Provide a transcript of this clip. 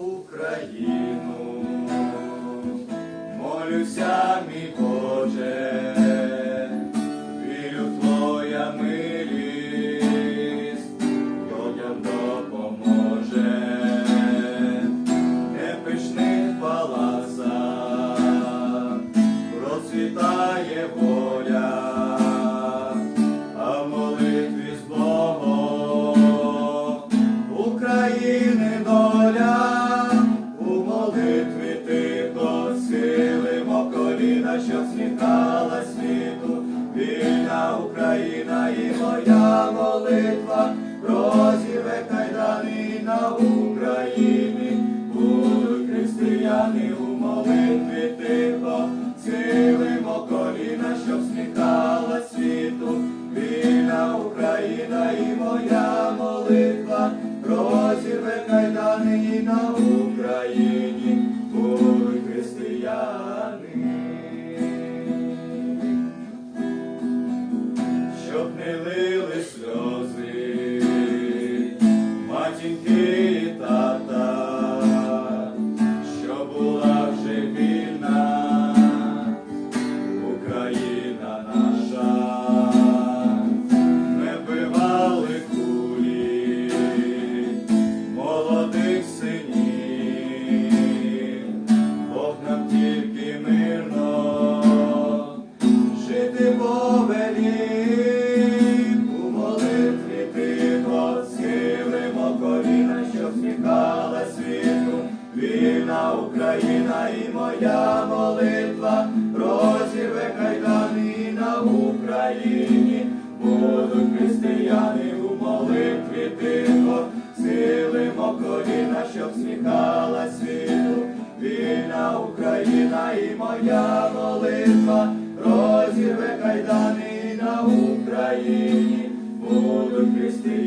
Україну, молюся, мій Боже, вірю Твоя милість, людям допоможе, не пишних палацах, процвітає воля, що сміхала світу, вільна Україна і моя молитва, розірве кайдани на Україні, будуть християни у молитві тихо, схилимо коліна, щоб сміхала світу, вільна Україна і моя молитва, розірве кайдани на Україні, вільна Україна і моя молитва, розірве кайдани на Україні, будуть християни у молитві тихо, схилимо коліна, щоб сміхала світу, вільна Україна і моя молитва, Україні, будуть християни.